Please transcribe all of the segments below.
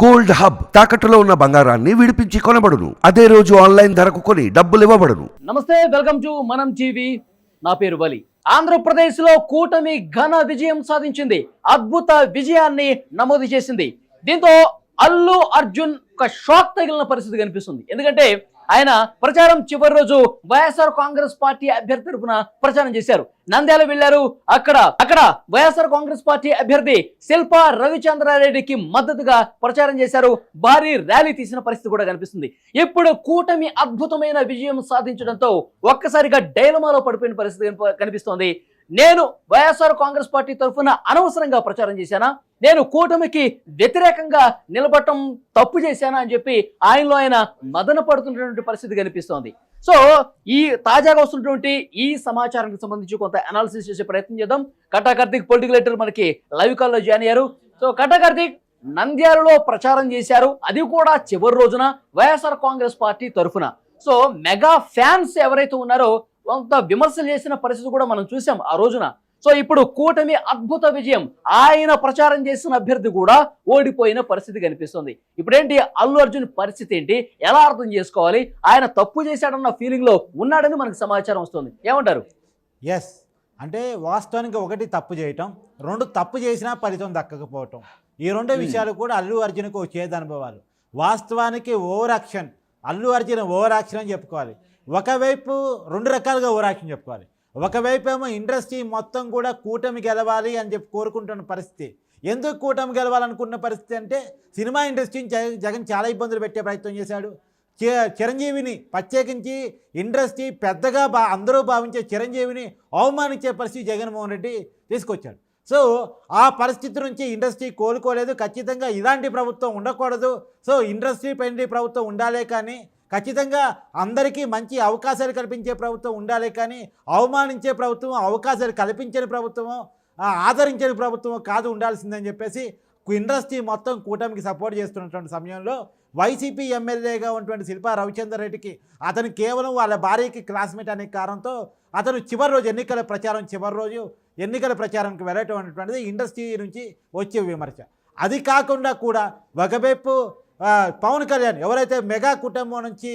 Gold hub తాకట్టులో ఉన్న బంగారాన్ని విడిపించి కొనబడును. అదే రోజు ఆన్లైన్ ధరకు కొని డబ్బులు ఇవ్వబడును. నమస్తే వెల్కమ్ టు మనం టీవీ. నా పేరు బలి. ఆంధ్రప్రదేశ్లో కూటమి ఘన విజయం సాధించింది. అద్భుత విజయాన్ని నమోదు చేసింది. దీంతో అల్లు అర్జున్ ఒక షాక్ తగిలిన పరిస్థితి కనిపిస్తుంది. ఎందుకంటే ఆయన ప్రచారం చివరి రోజు వైఎస్ఆర్ కాంగ్రెస్ పార్టీ అభ్యర్థి తరపున ప్రచారం చేశారు. నంద్యాల వెళ్ళారు అక్కడ అక్కడ వైఎస్ఆర్ కాంగ్రెస్ పార్టీ అభ్యర్థి శిల్పా రవిచంద్రారెడ్డికి మద్దతుగా ప్రచారం చేశారు. భారీ ర్యాలీ తీసిన పరిస్థితి కూడా కనిపిస్తుంది. ఇప్పుడు కూటమి అద్భుతమైన విజయం సాధించడంతో ఒక్కసారిగా డైలమాలో పడిపోయిన పరిస్థితి కనిపిస్తోంది. నేను వైఎస్ఆర్ కాంగ్రెస్ పార్టీ తరఫున అనవసరంగా ప్రచారం చేశానా? నేను కూటమికి వ్యతిరేకంగా నిలబడటం తప్పు చేశానా అని చెప్పి ఆయనలో ఆయన మదన పడుతున్నటువంటి పరిస్థితి కనిపిస్తోంది. సో ఈ తాజాగా వస్తున్నటువంటి ఈ సమాచారానికి సంబంధించి కొంత అనాలిసిస్ చేసే ప్రయత్నం చేద్దాం. కట్టా కార్తీక్ పొలిటికల్ ఎడిటర్ మనకి లైవ్ కాల్లో జాయిన్ అయ్యారు. సో కట్టా కార్తీక్ నంద్యాలలో ప్రచారం చేశారు. అది కూడా చివరి రోజున వైఎస్ఆర్ కాంగ్రెస్ పార్టీ తరఫున. సో మెగా ఫ్యాన్స్ ఎవరైతే ఉన్నారో కొంత విమర్శలు చేసిన పరిస్థితి కూడా మనం చూసాం ఆ రోజున. సో ఇప్పుడు కూటమి అద్భుత విజయం. ఆయన ప్రచారం చేసిన అభ్యర్థి కూడా ఓడిపోయిన పరిస్థితి కనిపిస్తుంది. ఇప్పుడేంటి? అల్లు అర్జున్ పరిస్థితి ఏంటి? ఎలా అర్థం చేసుకోవాలి? ఆయన తప్పు చేశాడన్న ఫీలింగ్లో ఉన్నాడని మనకు సమాచారం వస్తుంది. ఏమంటారు? ఎస్ అంటే వాస్తవానికి ఒకటి తప్పు చేయటం రెండు తప్పు చేసినా ఫలితం దక్కకపోవటం. ఈ రెండు విషయాలు కూడా అల్లు అర్జున్కు చేదు అనుభవాలు. వాస్తవానికి over action. Allu Arjun over action అని చెప్పుకోవాలి. ఒకవైపు రెండు రకాలుగా ఓవర్ చెప్పుకోవాలి. ఒకవైపు ఏమో ఇండస్ట్రీ మొత్తం కూడా కూటమి గెలవాలి అని చెప్పి కోరుకుంటున్న పరిస్థితి. ఎందుకు కూటమి గెలవాలనుకున్న పరిస్థితి అంటే సినిమా ఇండస్ట్రీని జగన్ చాలా ఇబ్బందులు పెట్టే ప్రయత్నం చేశాడు. చి- చిరంజీవిని ప్రత్యేకించి ఇండస్ట్రీ పెద్దగా బా అందరూ భావించే చిరంజీవిని అవమానించే పరిస్థితి జగన్మోహన్ రెడ్డి తీసుకొచ్చాడు. సో ఆ పరిస్థితి నుంచి ఇండస్ట్రీ కోలుకోలేదు. ఖచ్చితంగా ఇలాంటి ప్రభుత్వం ఉండకూడదు. సో ఇండస్ట్రీ పెండి ప్రభుత్వం ఉండాలే కానీ ఖచ్చితంగా అందరికీ మంచి అవకాశాలు కల్పించే ప్రభుత్వం ఉండాలి కానీ అవమానించే ప్రభుత్వం అవకాశాలు కల్పించని ప్రభుత్వము ఆదరించని ప్రభుత్వం కాదు ఉండాల్సిందని చెప్పేసి ఇండస్ట్రీ మొత్తం కూటమికి సపోర్ట్ చేస్తున్నటువంటి సమయంలో వైసీపీ ఎమ్మెల్యేగా ఉన్నటువంటి శిల్పా రవిచందర్ రెడ్డికి అతను కేవలం వాళ్ళ భార్యకి క్లాస్మేట్ అనే కారణంతో అతను చివరి రోజు ఎన్నికల ప్రచారం చివరి రోజు ఎన్నికల ప్రచారానికి వెళ్ళటం అనేటువంటిది ఇండస్ట్రీ నుంచి వచ్చే విమర్శ. అది కాకుండా కూడా ఒకవైపు పవన్ కళ్యాణ్ ఎవరైతే మెగా కుటుంబం నుంచి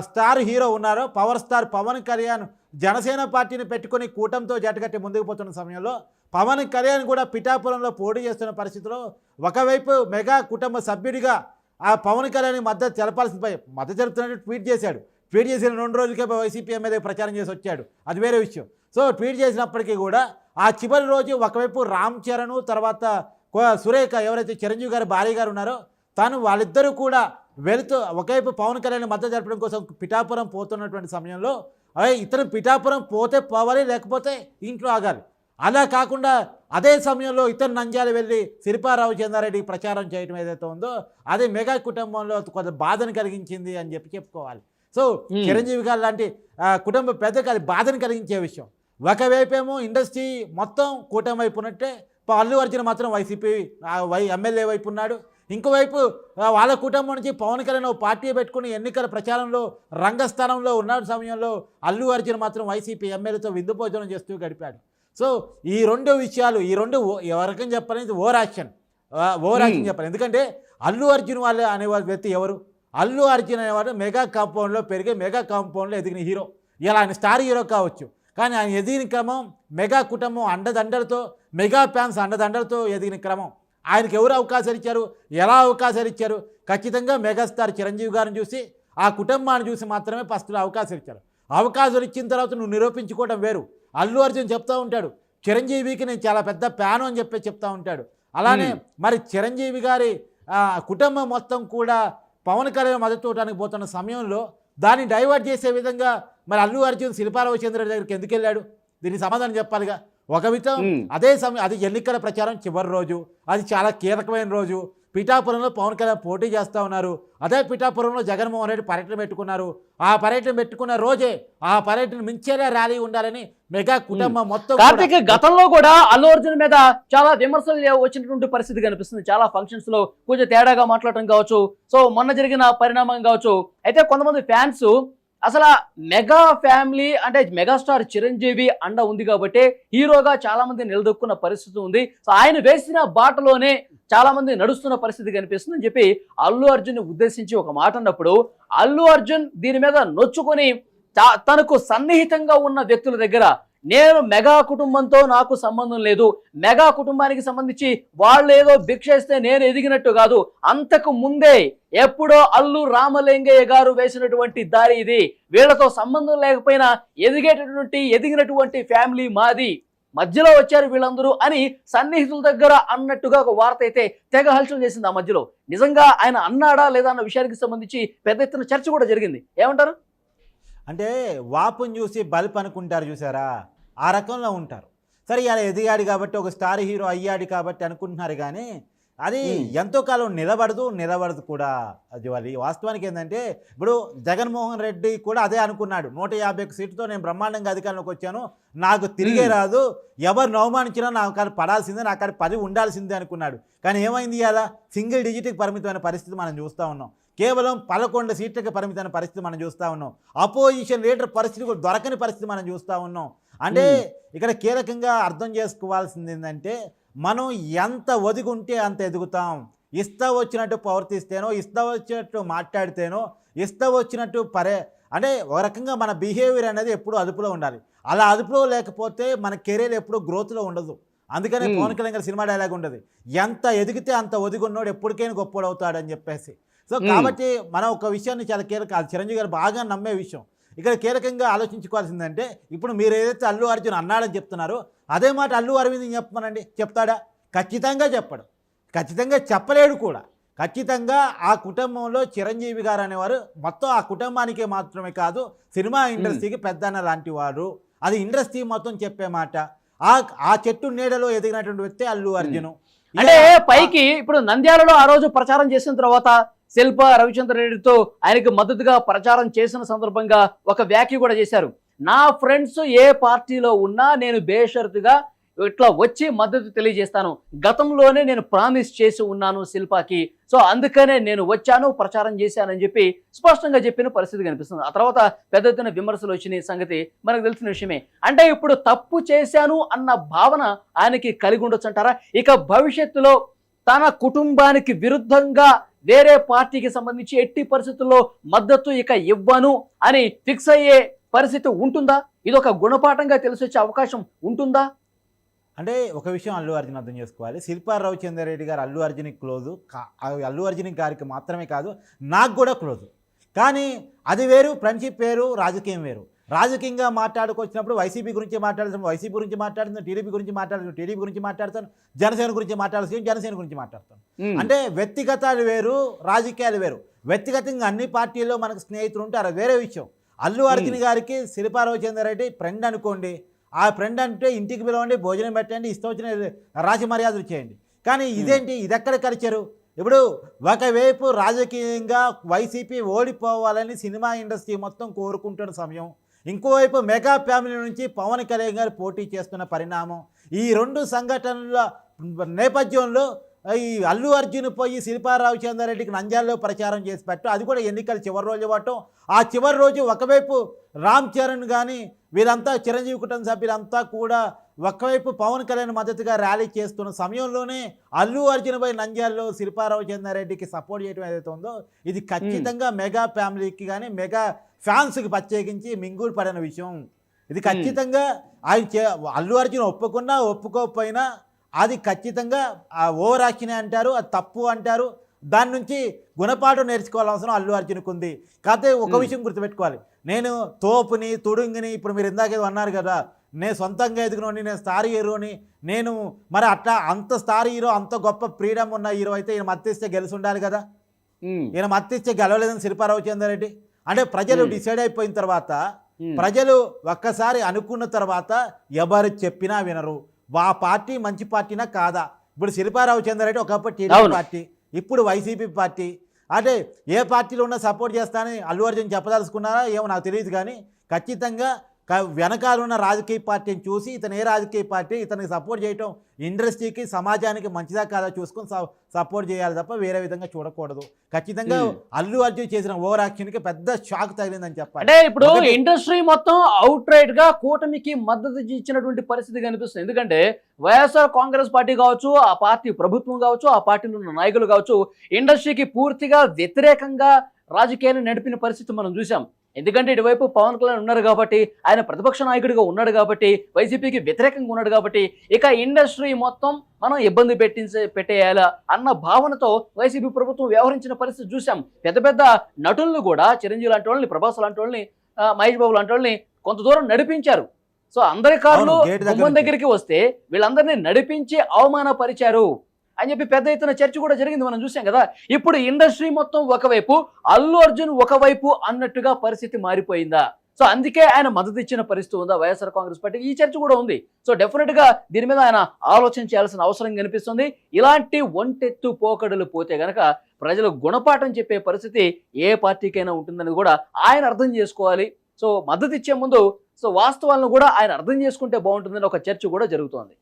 స్టార్ హీరో ఉన్నారో పవర్ స్టార్ పవన్ కళ్యాణ్ జనసేన పార్టీని పెట్టుకుని కూటంతో జట్టుకట్టి ముందుకు పోతున్న సమయంలో పవన్ కళ్యాణ్ కూడా పిఠాపురంలో పోటీ చేస్తున్న పరిస్థితిలో ఒకవైపు మెగా కుటుంబ సభ్యుడిగా ఆ పవన్ కళ్యాణ్ మద్దతు తెలపాల్సిన మద్దతు తెలుపుతున్నట్టు ట్వీట్ చేశాడు. ట్వీట్ చేసిన రెండు రోజులకే వైసీపీ ఎమ్మెల్యే ప్రచారం చేసి వచ్చాడు. అది వేరే విషయం. సో ట్వీట్ చేసినప్పటికీ కూడా ఆ చివరి రోజు ఒకవైపు రామ్ చరణ్ తర్వాత కో- సురేఖ ఎవరైతే చిరంజీవి గారు భార్య గారు ఉన్నారో తాను వాళ్ళిద్దరూ కూడా వెళుతూ ఒకవైపు పవన్ కళ్యాణ్ మద్దతు జరపడం కోసం పిఠాపురం పోతున్నటువంటి సమయంలో అదే ఇతను పిఠాపురం పోతే పోవాలి లేకపోతే ఇంట్లో ఆగాలి. అలా కాకుండా అదే సమయంలో ఇతను నంద్యాల వెళ్ళి శిల్పారావు చంద్రారెడ్డి ప్రచారం చేయడం ఏదైతే ఉందో అది మెగా కుటుంబంలో కొంత బాధను కలిగించింది అని చెప్పి చెప్పుకోవాలి. సో. చిరంజీవి గారు లాంటి కుటుంబ పెద్దకి అది బాధను కలిగించే విషయం. ఒకవైపేమో ఇండస్ట్రీ మొత్తం కూటమి వైపు ఉన్నట్టే అల్లు అర్జున్ మాత్రం వైసీపీ వై ఎమ్మెల్యే వైపు ఉన్నాడు. ఇంకోవైపు వాళ్ళ కుటుంబం నుంచి పవన్ కళ్యాణ్ ఓ పార్టీ పెట్టుకుని ఎన్నికల ప్రచారంలో రంగస్థానంలో ఉన్న సమయంలో అల్లు అర్జున్ మాత్రం వైసీపీ ఎమ్మెల్యేతో విందు భోజనం చేస్తూ గడిపాడు. సో ఈ రెండు విషయాలు ఈ రెండు ఎవరికని చెప్పాలని ఓవర్ యాక్షన్ ఓవర్ యాక్షన్. చెప్పాలి. ఎందుకంటే అల్లు అర్జున్ వాళ్ళ అనే వ్యక్తి ఎవరు? అల్లు అర్జున్ అనేవాడు మెగా కాంపౌండ్లో పెరిగే మెగా కాంపౌండ్లో ఎదిగిన హీరో. ఇలా ఆయన స్టార్ హీరో కావచ్చు. కానీ ఆయన ఎదిగిన క్రమం మెగా కుటుంబం అండదండలతో మెగా ఫ్యాన్స్ అండదండలతో ఎదిగిన క్రమం. ఆయనకి ఎవరు అవకాశాలు ఇచ్చారు? ఎలా అవకాశాలు ఇచ్చారు? ఖచ్చితంగా మెగాస్టార్ చిరంజీవి గారిని చూసి ఆ కుటుంబాన్ని చూసి మాత్రమే ఫస్ట్ అవకాశాలు ఇచ్చారు. అవకాశాలు ఇచ్చిన తర్వాత నువ్వు నిరూపించుకోవడం వేరు. అల్లు అర్జున్ చెప్తా ఉంటాడు చిరంజీవికి నేను చాలా పెద్ద ప్యాను అని చెప్పి చెప్తా ఉంటాడు. అలానే. మరి చిరంజీవి గారి కుటుంబం మొత్తం కూడా పవన్ కళ్యాణ్ మద్దతు చూడడానికి పోతున్న సమయంలో దాన్ని డైవర్ట్ చేసే విధంగా మరి అల్లు అర్జున్ శిల్పారావు చంద్ర దగ్గరికి ఎందుకు వెళ్ళాడు? దీనికి సమాధానం చెప్పాలిగా. ఒక విధం. అదే సమయం అది ఎన్నికల ప్రచారం చివరి రోజు. అది చాలా కీలకమైన రోజు. పిఠాపురంలో పవన్ కళ్యాణ్ పోటీ చేస్తూ ఉన్నారు. అదే పిఠాపురంలో జగన్మోహన్ రెడ్డి పర్యటన పెట్టుకున్నారు. ఆ పర్యటన పెట్టుకున్న రోజే ఆ పర్యటన మించేలా ర్యాలీ ఉండాలని మెగా కుటుంబం మొత్తం కార్తీక్ గతంలో కూడా అల్లు అర్జున్ మీద చాలా విమర్శలు వచ్చినటువంటి పరిస్థితి కనిపిస్తుంది. చాలా ఫంక్షన్స్లో కొంచెం తేడాగా మాట్లాడటం కావచ్చు. సో మొన్న జరిగిన పరిణామం కావచ్చు. అయితే కొంతమంది ఫ్యాన్స్ అసలు మెగా ఫ్యామిలీ అంటే మెగాస్టార్ చిరంజీవి అండ ఉంది కాబట్టి హీరోగా చాలా మంది నిలదొక్కున్న పరిస్థితి ఉంది. సో ఆయన వేసిన బాటలోనే చాలామంది నడుస్తున్న పరిస్థితి కనిపిస్తుంది చెప్పి అల్లు అర్జున్ ఉద్దేశించి ఒక మాట అన్నప్పుడు అల్లు అర్జున్ దీని మీద నొచ్చుకొని తా- తనకు సన్నిహితంగా ఉన్న వ్యక్తుల దగ్గర నేను మెగా కుటుంబంతో నాకు సంబంధం లేదు మెగా కుటుంబానికి సంబంధించి వాళ్ళు ఏదో భిక్షేస్తే నేను ఎదిగినట్టు కాదు అంతకు ముందే ఎప్పుడో అల్లు రామలింగయ్య గారు వేసినటువంటి దారి ఇది. వీళ్ళతో సంబంధం లేకపోయినా ఎదిగేటటువంటి ఎదిగినటువంటి ఫ్యామిలీ మాది. మధ్యలో వచ్చారు వీళ్ళందరూ అని సన్నిహితుల దగ్గర అన్నట్టుగా ఒక వార్త అయితే తెగ హల్చల్ చేసింది ఆ మధ్యలో. నిజంగా ఆయన అన్నాడా లేదా అన్న విషయానికి సంబంధించి పెద్ద ఎత్తున చర్చ కూడా జరిగింది. ఏమంటారు? అంటే వాపుని చూసి బల్బ్ అనుకుంటారు చూసారా? ఆ రకంలో ఉంటారు. సరే ఇలా ఎదిగాడు కాబట్టి ఒక స్టార్ హీరో అయ్యాడు కాబట్టి అనుకుంటున్నారు కానీ అది. ఎంతో కాలం నిలబడదు నిలబడదు కూడా అది వాళ్ళు. వాస్తవానికి ఏంటంటే ఇప్పుడు జగన్మోహన్ రెడ్డి కూడా అదే అనుకున్నాడు. నూట యాభై సీటుతో నేను బ్రహ్మాండంగా అధికారంలోకి వచ్చాను. నాకు తిరిగే. రాదు. ఎవరు అవమానించినా నాకు అక్కడ పడాల్సిందే నాకు అక్కడ పది ఉండాల్సిందే అనుకున్నాడు. కానీ ఏమైంది అలా సింగిల్ డిజిట్కి పరిమితమైన పరిస్థితి మనం చూస్తూ ఉన్నాం. కేవలం పదకొండు సీట్లకి పరిమితమైన పరిస్థితి మనం చూస్తూ ఉన్నాం. అపోజిషన్ లీడర్ పరిస్థితి కూడా దొరకని పరిస్థితి మనం చూస్తూ ఉన్నాం. అంటే ఇక్కడ కీలకంగా అర్థం చేసుకోవాల్సింది ఏంటంటే మనం ఎంత ఒదిగుంటే అంత ఎదుగుతాం. ఇస్తా వచ్చినట్టు ప్రవర్తిస్తేనో ఇస్తా వచ్చినట్టు మాట్లాడితేనో ఇస్తా వచ్చినట్టు పరే అంటే ఒక రకంగా మన బిహేవియర్ అనేది ఎప్పుడూ అదుపులో ఉండాలి. అలా అదుపులో లేకపోతే మన కెరీర్ ఎప్పుడూ గ్రోత్లో ఉండదు. అందుకనే. పవన్ కళ్యాణ్ గారి సినిమా డైలాగ్ ఉండదు. ఎంత ఎదిగితే అంత ఒదిగున్నోడు ఎప్పటికైనా గొప్పోడు అవుతాడని చెప్పేసి. సో. కాబట్టి మనం ఒక విషయాన్ని చాలా కీలక చిరంజీవి గారు బాగా నమ్మే విషయం. ఇక్కడ కీలకంగా ఆలోచించుకోవాల్సిందంటే ఇప్పుడు మీరు ఏదైతే అల్లు అర్జున్ అన్నాడని చెప్తున్నారో అదే మాట అల్లు అరవింద్ చెప్పమనండి? చెప్తాడా? ఖచ్చితంగా చెప్పడు. ఖచ్చితంగా చెప్పలేడు కూడా. ఖచ్చితంగా ఆ కుటుంబంలో చిరంజీవి గారు అనేవారు మొత్తం ఆ కుటుంబానికే మాత్రమే కాదు సినిమా ఇండస్ట్రీకి పెద్దన్న లాంటి వారు. అది ఇండస్ట్రీ మొత్తం చెప్పే మాట. ఆ ఆ చెట్టు నీడలో ఎదిగినటువంటి వ్యక్తి అల్లు అర్జున్. అంటే పైకి ఇప్పుడు నంద్యాలలో ఆ రోజు ప్రచారం చేసిన తర్వాత శిల్ప రవిచంద్ర రెడ్డితో ఆయనకు మద్దతుగా ప్రచారం చేసిన సందర్భంగా ఒక వ్యాఖ్య కూడా చేశారు. నా ఫ్రెండ్స్ ఏ పార్టీలో ఉన్నా నేను బేషరతుగా ఇట్లా వచ్చి మద్దతు తెలియజేస్తాను. గతంలోనే నేను ప్రామిస్ చేసి ఉన్నాను శిల్పాకి. సో అందుకనే నేను వచ్చాను ప్రచారం చేశానని చెప్పి స్పష్టంగా చెప్పిన పరిస్థితి కనిపిస్తుంది. ఆ తర్వాత పెద్ద ఎత్తున విమర్శలు వచ్చిన సంగతి మనకు తెలిసిన విషయమే. అంటే ఇప్పుడు తప్పు చేశాను అన్న భావన ఆయనకి కలిగి ఉండొచ్చు అంటారా? ఇక భవిష్యత్తులో తన కుటుంబానికి విరుద్ధంగా వేరే పార్టీకి సంబంధించి ఎట్టి పరిస్థితుల్లో మద్దతు ఇక ఇవ్వను అని ఫిక్స్ అయ్యే పరిస్థితి ఉంటుందా? ఇది ఒక గుణపాఠంగా తెలిసొచ్చే అవకాశం ఉంటుందా? అంటే ఒక విషయం అల్లు అర్జున్ అర్థం చేసుకోవాలి. శిల్పా రవిచందర్ రెడ్డి గారు అల్లు అర్జున్కి క్లోజు అల్లు అర్జున్ గారికి మాత్రమే కాదు నాకు కూడా క్లోజు కానీ అది వేరు ఫ్రెండ్షిప్ వేరు రాజకీయం వేరు. రాజకీయంగా మాట్లాడుకొచ్చినప్పుడు వైసీపీ గురించి మాట్లాడుతాను వైసీపీ గురించి మాట్లాడుతాను టీడీపీ గురించి మాట్లాడుతాను టీడీపీ గురించి మాట్లాడతాను జనసేన గురించి మాట్లాడుతాను జనసేన గురించి మాట్లాడతాను అంటే వ్యక్తిగతాలు వేరు రాజకీయాలు వేరు. వ్యక్తిగతంగా అన్ని పార్టీల్లో మనకు స్నేహితులు ఉంటారు అది వేరే విషయం. అల్లు అర్జున్ గారికి శిల్పా రవిచందర్ రెడ్డి ఫ్రెండ్ అనుకోండి. ఆ ఫ్రెండ్ అంటే ఇంటికి పిలవండి భోజనం పెట్టండి ఇష్టం వచ్చిన రాజ మర్యాదలు చేయండి. కానీ ఇదేంటి? ఇదెక్కడ కల్చరు ఇప్పుడు ఒకవైపు రాజకీయంగా వైసీపీ ఓడిపోవాలని సినిమా ఇండస్ట్రీ మొత్తం కోరుకుంటున్న సమయం. ఇంకోవైపు మెగా ఫ్యామిలీ నుంచి పవన్ కళ్యాణ్ గారు పోటీ చేస్తున్న పరిణామం. ఈ రెండు సంఘటనల నేపథ్యంలో ఈ అల్లు అర్జున్ పోయి శిల్పారావు చంద్రారెడ్డికి నంద్యాలలో ప్రచారం చేసి పెట్టు అది కూడా ఎన్నికల చివరి రోజు ఇవ్వటం ఆ చివరి రోజు ఒకవైపు రామ్ చరణ్ కానీ వీరంతా చిరంజీవి కుటుంబ సభ్యులంతా కూడా ఒకవైపు పవన్ కళ్యాణ్ మద్దతుగా ర్యాలీ చేస్తున్న సమయంలోనే అల్లు అర్జున్ పై నంద్యాలలో శిల్పారావు చంద్రారెడ్డికి సపోర్ట్ చేయడం ఏదైతే ఉందో ఇది ఖచ్చితంగా మెగా ఫ్యామిలీకి కానీ మెగా ఫ్యాన్స్కి ప్రత్యేకించి మింగుడు పడిన విషయం. ఇది ఖచ్చితంగా ఆయన అల్లు అర్జున్ ఒప్పుకున్నా ఒప్పుకోకపోయినా అది ఖచ్చితంగా ఆ ఓవర్ యాక్షన్ అంటారు అది తప్పు అంటారు. దాని నుంచి గుణపాఠం నేర్చుకోవాల్సిన అవసరం అల్లు అర్జున్కి ఉంది కాకపోతే ఒక. విషయం గుర్తుపెట్టుకోవాలి. నేను తోపుని తుడుంగిని ఇప్పుడు మీరు ఇందాక ఏదో అన్నారు కదా నేను సొంతంగా ఎదుగునోని నేను స్టార్ హీరోని నేను మరి అట్లా అంత స్టార్ హీరో అంత గొప్ప ఫ్రీడమ్ ఉన్న హీరో అయితే ఈయన మత్తిస్తే గెలిచి ఉండాలి కదా ఈయన మత్తిస్తే గెలవలేదని శిల్పారావు చంద్రారెడ్డి అంటే ప్రజలు. డిసైడ్ అయిపోయిన తర్వాత ప్రజలు ఒక్కసారి అనుకున్న తర్వాత ఎవరు చెప్పినా వినరు. ఆ పార్టీ మంచి పార్టీనా కాదా? ఇప్పుడు శిల్పారావు చంద్రారెడ్డి ఒకప్పుడు టీడీపీ. పార్టీ ఇప్పుడు వైసీపీ పార్టీ అంటే ఏ పార్టీలో ఉన్నా సపోర్ట్ చేస్తానని అల్లు అర్జున్ చెప్పదలుచుకున్నారా? ఏమో నాకు తెలియదు కానీ ఖచ్చితంగా వెనకాల ఉన్న రాజకీయ పార్టీని చూసి ఇతను ఏ రాజకీయ పార్టీ ఇతనికి సపోర్ట్ చేయటం ఇండస్ట్రీకి సమాజానికి మంచిదా కాదా చూసుకొని సపోర్ట్ చేయాలి తప్ప వేరే విధంగా చూడకూడదు. ఖచ్చితంగా. అల్లు అర్జున్ చేసిన ఓవర్ యాక్షన్కి పెద్ద షాక్ తగిలిందని చెప్పాలి. అంటే ఇప్పుడు ఇండస్ట్రీ మొత్తం అవుట్ రైట్గా కూటమికి మద్దతు ఇచ్చినటువంటి పరిస్థితి కనిపిస్తుంది. ఎందుకంటే వైఎస్ఆర్ కాంగ్రెస్ పార్టీ కావచ్చు ఆ పార్టీ ప్రభుత్వం కావచ్చు ఆ పార్టీలో ఉన్న నాయకులు కావచ్చు ఇండస్ట్రీకి పూర్తిగా వ్యతిరేకంగా రాజకీయాన్ని నడిపిన పరిస్థితి మనం చూసాం ఎందుకంటే ఇటువైపు పవన్ కళ్యాణ్ ఉన్నారు కాబట్టి ఆయన ప్రతిపక్ష నాయకుడిగా ఉన్నాడు కాబట్టి వైసీపీకి వ్యతిరేకంగా ఉన్నాడు కాబట్టి ఇక ఇండస్ట్రీ మొత్తం మనం ఇబ్బంది పెట్టించే పెట్టేయాలా అన్న భావనతో వైసీపీ ప్రభుత్వం వ్యవహరించిన పరిస్థితి చూసాం పెద్ద పెద్ద నటులను కూడా చిరంజీవి లాంటి వాళ్ళని ప్రభాస్ లాంటి వాళ్ళని మహేష్ బాబు లాంటి వాళ్ళని కొంత దూరం నడిపించారు. సో అందరి కార్లు. దగ్గరికి వస్తే వీళ్ళందరినీ నడిపించి అవమానపరిచారు. అని చెప్పి పెద్ద ఎత్తున చర్చ కూడా జరిగింది మనం చూసాం కదా. ఇప్పుడు ఇండస్ట్రీ మొత్తం ఒకవైపు అల్లు అర్జున్ ఒకవైపు అన్నట్టుగా పరిస్థితి మారిపోయిందా? సో అందుకే ఆయన మద్దతు ఇచ్చిన పరిస్థితి ఉందా వైఎస్ఆర్ కాంగ్రెస్ పార్టీ ఈ చర్చ కూడా ఉంది. సో డెఫినెట్గా దీని మీద ఆయన ఆలోచన చేయాల్సిన అవసరం కనిపిస్తుంది. ఇలాంటి ఒంటెత్తు పోకడలు పోతే గనక ప్రజలు గుణపాఠం చెప్పే పరిస్థితి ఏ పార్టీకైనా ఉంటుందని కూడా ఆయన అర్థం చేసుకోవాలి. సో మద్దతు ఇచ్చే ముందు సో వాస్తవాలను కూడా ఆయన అర్థం చేసుకుంటే బాగుంటుందని ఒక చర్చ కూడా జరుగుతోంది.